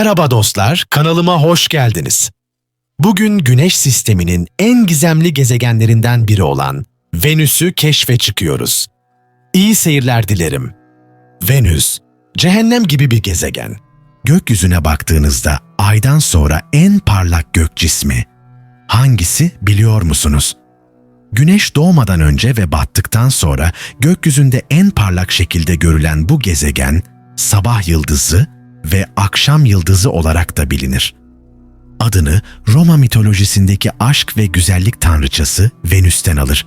Merhaba dostlar, kanalıma hoş geldiniz. Bugün Güneş sisteminin en gizemli gezegenlerinden biri olan Venüs'ü keşfe çıkıyoruz. İyi seyirler dilerim. Venüs, cehennem gibi bir gezegen. Gökyüzüne baktığınızda aydan sonra en parlak gök cismi. Hangisi biliyor musunuz? Güneş doğmadan önce ve battıktan sonra gökyüzünde en parlak şekilde görülen bu gezegen, sabah yıldızı ve akşam yıldızı olarak da bilinir. Adını Roma mitolojisindeki aşk ve güzellik tanrıçası Venüs'ten alır.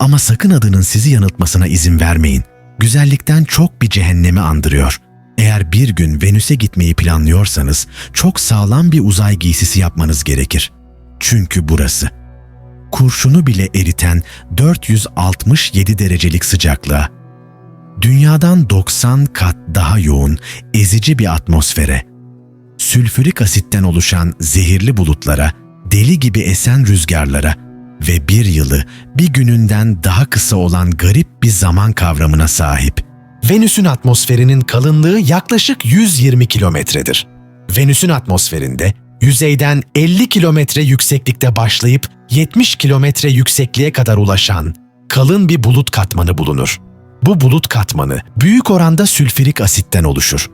Ama sakın adının sizi yanıltmasına izin vermeyin. Güzellikten çok bir cehennemi andırıyor. Eğer bir gün Venüs'e gitmeyi planlıyorsanız çok sağlam bir uzay giysisi yapmanız gerekir. Çünkü burası kurşunu bile eriten 467 derecelik sıcaklığa, dünyadan 90 kat daha yoğun, ezici bir atmosfere, sülfürik asitten oluşan zehirli bulutlara, deli gibi esen rüzgarlara ve bir yılı bir gününden daha kısa olan garip bir zaman kavramına sahip. Venüs'ün atmosferinin kalınlığı yaklaşık 120 kilometredir. Venüs'ün atmosferinde yüzeyden 50 kilometre yükseklikte başlayıp 70 kilometre yüksekliğe kadar ulaşan kalın bir bulut katmanı bulunur. Bu bulut katmanı büyük oranda sülfürik asitten oluşur.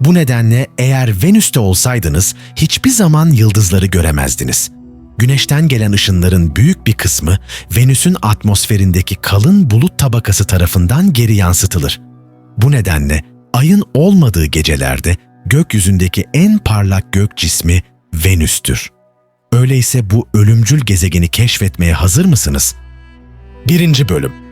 Bu nedenle eğer Venüs'te olsaydınız hiçbir zaman yıldızları göremezdiniz. Güneşten gelen ışınların büyük bir kısmı Venüs'ün atmosferindeki kalın bulut tabakası tarafından geri yansıtılır. Bu nedenle ayın olmadığı gecelerde gökyüzündeki en parlak gök cismi Venüs'tür. Öyleyse bu ölümcül gezegeni keşfetmeye hazır mısınız? 1. Bölüm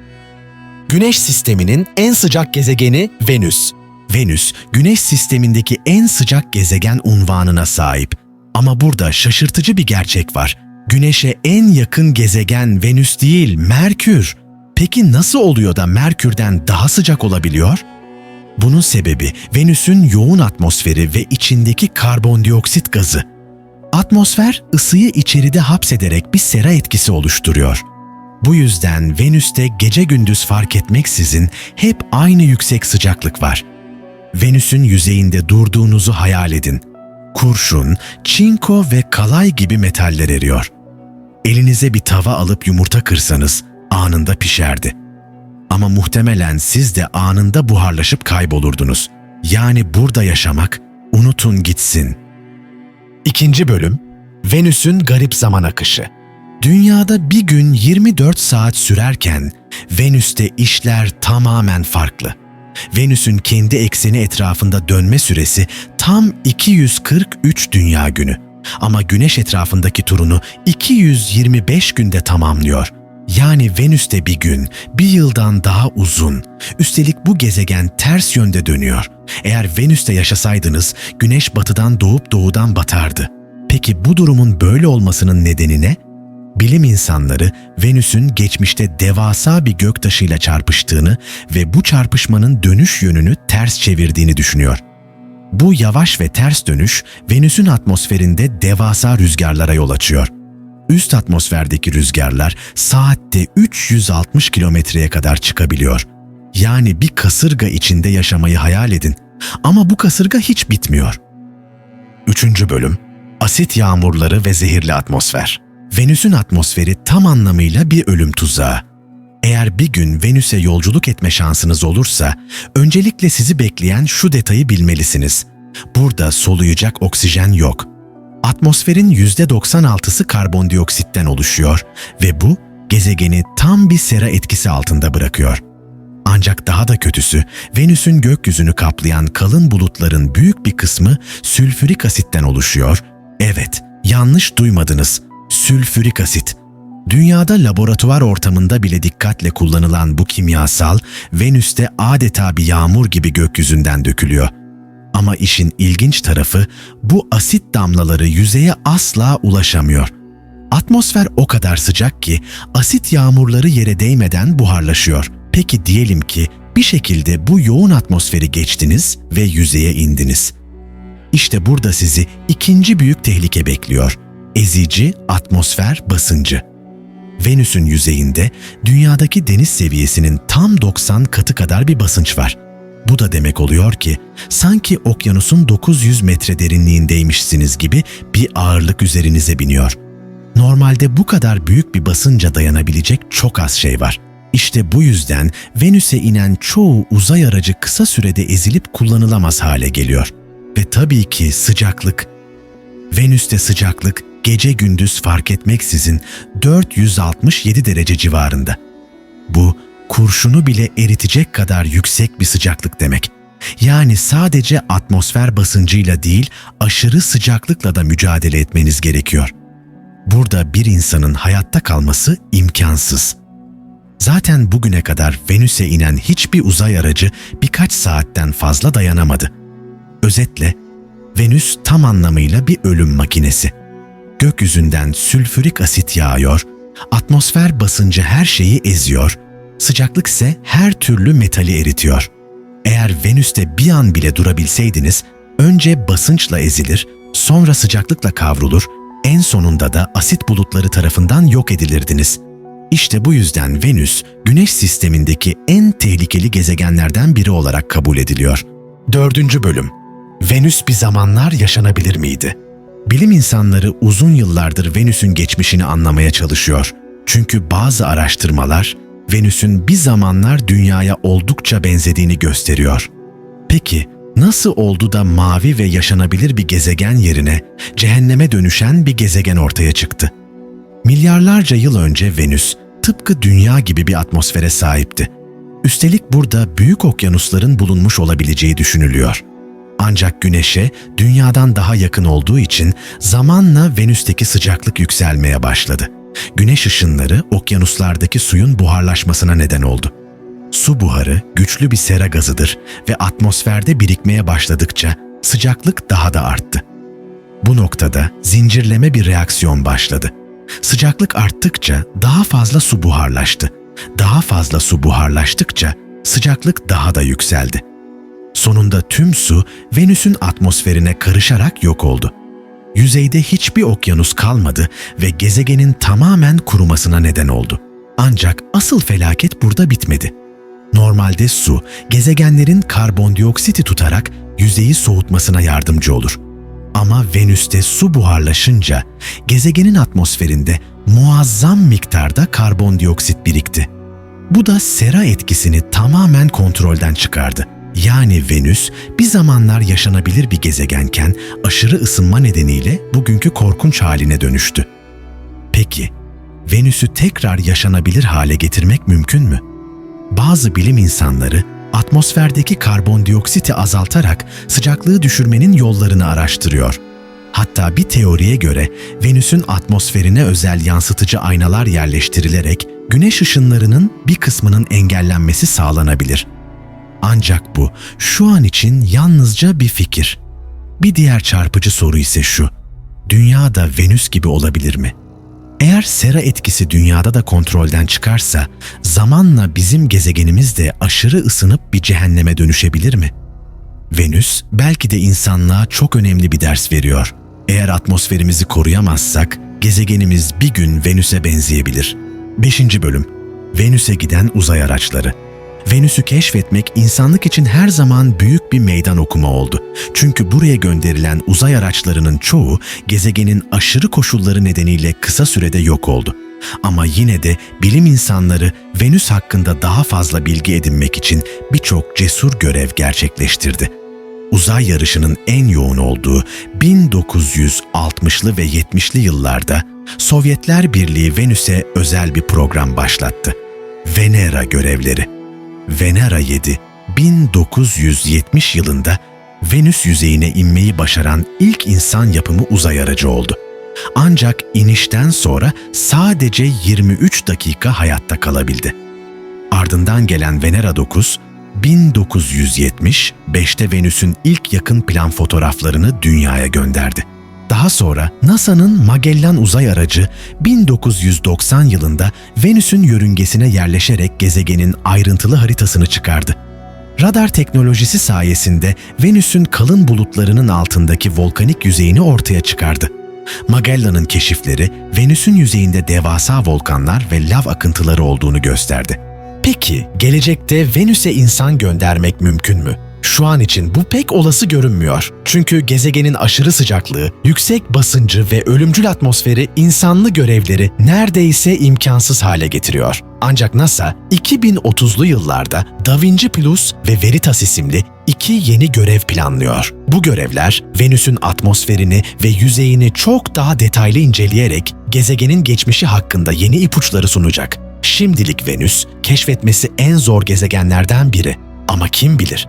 Güneş sisteminin en sıcak gezegeni Venüs. Venüs, Güneş sistemindeki en sıcak gezegen unvanına sahip. Ama burada şaşırtıcı bir gerçek var. Güneş'e en yakın gezegen Venüs değil, Merkür. Peki nasıl oluyor da Merkür'den daha sıcak olabiliyor? Bunun sebebi Venüs'ün yoğun atmosferi ve içindeki karbondioksit gazı. Atmosfer ısıyı içeride hapsederek bir sera etkisi oluşturuyor. Bu yüzden Venüs'te gece gündüz fark etmeksizin hep aynı yüksek sıcaklık var. Venüs'ün yüzeyinde durduğunuzu hayal edin. Kurşun, çinko ve kalay gibi metaller eriyor. Elinize bir tava alıp yumurta kırsanız anında pişerdi. Ama muhtemelen siz de anında buharlaşıp kaybolurdunuz. Yani burada yaşamak unutun gitsin. İkinci bölüm Venüs'ün garip zaman akışı. Dünyada bir gün 24 saat sürerken Venüs'te işler tamamen farklı. Venüs'ün kendi ekseni etrafında dönme süresi tam 243 dünya günü. Ama Güneş etrafındaki turunu 225 günde tamamlıyor. Yani Venüs'te bir gün bir yıldan daha uzun. Üstelik bu gezegen ters yönde dönüyor. Eğer Venüs'te yaşasaydınız Güneş batıdan doğup doğudan batardı. Peki bu durumun böyle olmasının nedeni ne? Bilim insanları Venüs'ün geçmişte devasa bir göktaşıyla çarpıştığını ve bu çarpışmanın dönüş yönünü ters çevirdiğini düşünüyor. Bu yavaş ve ters dönüş Venüs'ün atmosferinde devasa rüzgarlara yol açıyor. Üst atmosferdeki rüzgarlar saatte 360 kilometreye kadar çıkabiliyor. Yani bir kasırga içinde yaşamayı hayal edin. Ama bu kasırga hiç bitmiyor. Üçüncü bölüm Asit yağmurları ve zehirli atmosfer. Venüs'ün atmosferi tam anlamıyla bir ölüm tuzağı. Eğer bir gün Venüs'e yolculuk etme şansınız olursa, öncelikle sizi bekleyen şu detayı bilmelisiniz. Burada soluyacak oksijen yok. Atmosferin %96'sı karbondioksitten oluşuyor ve bu gezegeni tam bir sera etkisi altında bırakıyor. Ancak daha da kötüsü, Venüs'ün gökyüzünü kaplayan kalın bulutların büyük bir kısmı sülfürik asitten oluşuyor. Evet, yanlış duymadınız sülfürik asit. Dünyada laboratuvar ortamında bile dikkatle kullanılan bu kimyasal Venüs'te adeta bir yağmur gibi gökyüzünden dökülüyor. Ama işin ilginç tarafı bu asit damlaları yüzeye asla ulaşamıyor. Atmosfer o kadar sıcak ki asit yağmurları yere değmeden buharlaşıyor. Peki diyelim ki bir şekilde bu yoğun atmosferi geçtiniz ve yüzeye indiniz. İşte burada sizi ikinci büyük tehlike bekliyor ezici atmosfer basıncı. Venüs'ün yüzeyinde dünyadaki deniz seviyesinin tam 90 katı kadar bir basınç var. Bu da demek oluyor ki sanki okyanusun 900 metre derinliğindeymişsiniz gibi bir ağırlık üzerinize biniyor. Normalde bu kadar büyük bir basınca dayanabilecek çok az şey var. İşte bu yüzden Venüs'e inen çoğu uzay aracı kısa sürede ezilip kullanılamaz hale geliyor. Ve tabii ki sıcaklık. Venüs'te sıcaklık gece gündüz fark etmeksizin 467 derece civarında. Bu kurşunu bile eritecek kadar yüksek bir sıcaklık demek. Yani sadece atmosfer basıncıyla değil, aşırı sıcaklıkla da mücadele etmeniz gerekiyor. Burada bir insanın hayatta kalması imkansız. Zaten bugüne kadar Venüs'e inen hiçbir uzay aracı birkaç saatten fazla dayanamadı. Özetle, Venüs tam anlamıyla bir ölüm makinesi. Gökyüzünden sülfürik asit yağıyor, atmosfer basıncı her şeyi eziyor, sıcaklık ise her türlü metali eritiyor. Eğer Venüs'te bir an bile durabilseydiniz, önce basınçla ezilir, sonra sıcaklıkla kavrulur, en sonunda da asit bulutları tarafından yok edilirdiniz. İşte bu yüzden Venüs, Güneş sistemindeki en tehlikeli gezegenlerden biri olarak kabul ediliyor. Dördüncü bölüm Venüs bir zamanlar yaşanabilir miydi? Bilim insanları uzun yıllardır Venüs'ün geçmişini anlamaya çalışıyor. Çünkü bazı araştırmalar Venüs'ün bir zamanlar Dünya'ya oldukça benzediğini gösteriyor. Peki nasıl oldu da mavi ve yaşanabilir bir gezegen yerine cehenneme dönüşen bir gezegen ortaya çıktı? Milyarlarca yıl önce Venüs tıpkı Dünya gibi bir atmosfere sahipti. Üstelik burada büyük okyanusların bulunmuş olabileceği düşünülüyor. Ancak Güneş'e Dünya'dan daha yakın olduğu için zamanla Venüs'teki sıcaklık yükselmeye başladı. Güneş ışınları okyanuslardaki suyun buharlaşmasına neden oldu. Su buharı güçlü bir sera gazıdır ve atmosferde birikmeye başladıkça sıcaklık daha da arttı. Bu noktada zincirleme bir reaksiyon başladı. Sıcaklık arttıkça daha fazla su buharlaştı. Daha fazla su buharlaştıkça sıcaklık daha da yükseldi. Sonunda tüm su Venüs'ün atmosferine karışarak yok oldu. Yüzeyde hiçbir okyanus kalmadı ve gezegenin tamamen kurumasına neden oldu. Ancak asıl felaket burada bitmedi. Normalde su, gezegenlerin karbondioksiti tutarak yüzeyi soğutmasına yardımcı olur. Ama Venüs'te su buharlaşınca gezegenin atmosferinde muazzam miktarda karbondioksit birikti. Bu da sera etkisini tamamen kontrolden çıkardı. Yani Venüs bir zamanlar yaşanabilir bir gezegenken aşırı ısınma nedeniyle bugünkü korkunç haline dönüştü. Peki, Venüs'ü tekrar yaşanabilir hale getirmek mümkün mü? Bazı bilim insanları atmosferdeki karbondioksiti azaltarak sıcaklığı düşürmenin yollarını araştırıyor. Hatta bir teoriye göre Venüs'ün atmosferine özel yansıtıcı aynalar yerleştirilerek güneş ışınlarının bir kısmının engellenmesi sağlanabilir. Ancak bu şu an için yalnızca bir fikir. Bir diğer çarpıcı soru ise şu. Dünya da Venüs gibi olabilir mi? Eğer sera etkisi dünyada da kontrolden çıkarsa, zamanla bizim gezegenimiz de aşırı ısınıp bir cehenneme dönüşebilir mi? Venüs belki de insanlığa çok önemli bir ders veriyor. Eğer atmosferimizi koruyamazsak, gezegenimiz bir gün Venüs'e benzeyebilir. 5. Bölüm Venüs'e giden uzay araçları Venüs'ü keşfetmek insanlık için her zaman büyük bir meydan okuma oldu. Çünkü buraya gönderilen uzay araçlarının çoğu gezegenin aşırı koşulları nedeniyle kısa sürede yok oldu. Ama yine de bilim insanları Venüs hakkında daha fazla bilgi edinmek için birçok cesur görev gerçekleştirdi. Uzay yarışının en yoğun olduğu 1960'lı ve 70'li yıllarda Sovyetler Birliği Venüs'e özel bir program başlattı. Venera görevleri. Venera 7, 1970 yılında Venüs yüzeyine inmeyi başaran ilk insan yapımı uzay aracı oldu. Ancak inişten sonra sadece 23 dakika hayatta kalabildi. Ardından gelen Venera 9, 1975'te Venüs'ün ilk yakın plan fotoğraflarını dünyaya gönderdi. Daha sonra NASA'nın Magellan uzay aracı 1990 yılında Venüs'ün yörüngesine yerleşerek gezegenin ayrıntılı haritasını çıkardı. Radar teknolojisi sayesinde Venüs'ün kalın bulutlarının altındaki volkanik yüzeyini ortaya çıkardı. Magellan'ın keşifleri Venüs'ün yüzeyinde devasa volkanlar ve lav akıntıları olduğunu gösterdi. Peki gelecekte Venüs'e insan göndermek mümkün mü? Şu an için bu pek olası görünmüyor. Çünkü gezegenin aşırı sıcaklığı, yüksek basıncı ve ölümcül atmosferi insanlı görevleri neredeyse imkansız hale getiriyor. Ancak NASA 2030'lu yıllarda Da Vinci Plus ve Veritas isimli iki yeni görev planlıyor. Bu görevler Venüs'ün atmosferini ve yüzeyini çok daha detaylı inceleyerek gezegenin geçmişi hakkında yeni ipuçları sunacak. Şimdilik Venüs keşfetmesi en zor gezegenlerden biri. Ama kim bilir?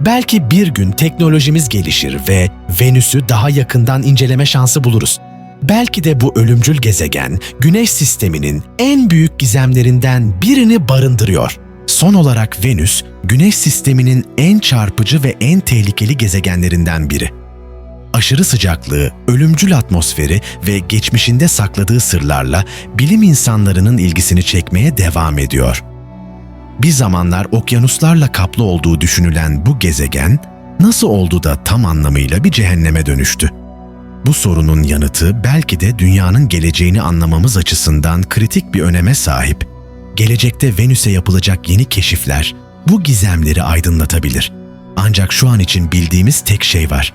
Belki bir gün teknolojimiz gelişir ve Venüs'ü daha yakından inceleme şansı buluruz. Belki de bu ölümcül gezegen Güneş sisteminin en büyük gizemlerinden birini barındırıyor. Son olarak Venüs, Güneş sisteminin en çarpıcı ve en tehlikeli gezegenlerinden biri. Aşırı sıcaklığı, ölümcül atmosferi ve geçmişinde sakladığı sırlarla bilim insanlarının ilgisini çekmeye devam ediyor. Bir zamanlar okyanuslarla kaplı olduğu düşünülen bu gezegen nasıl oldu da tam anlamıyla bir cehenneme dönüştü? Bu sorunun yanıtı belki de dünyanın geleceğini anlamamız açısından kritik bir öneme sahip. Gelecekte Venüs'e yapılacak yeni keşifler bu gizemleri aydınlatabilir. Ancak şu an için bildiğimiz tek şey var.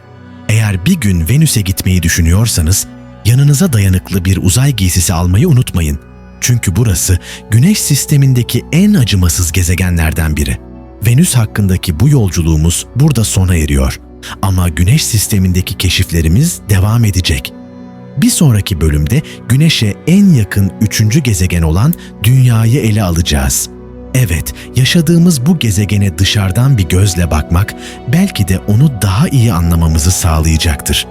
Eğer bir gün Venüs'e gitmeyi düşünüyorsanız yanınıza dayanıklı bir uzay giysisi almayı unutmayın. Çünkü burası Güneş sistemindeki en acımasız gezegenlerden biri. Venüs hakkındaki bu yolculuğumuz burada sona eriyor. Ama Güneş sistemindeki keşiflerimiz devam edecek. Bir sonraki bölümde Güneş'e en yakın üçüncü gezegen olan Dünya'yı ele alacağız. Evet, yaşadığımız bu gezegene dışarıdan bir gözle bakmak belki de onu daha iyi anlamamızı sağlayacaktır.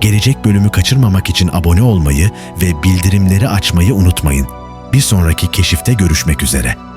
Gelecek bölümü kaçırmamak için abone olmayı ve bildirimleri açmayı unutmayın. Bir sonraki keşifte görüşmek üzere.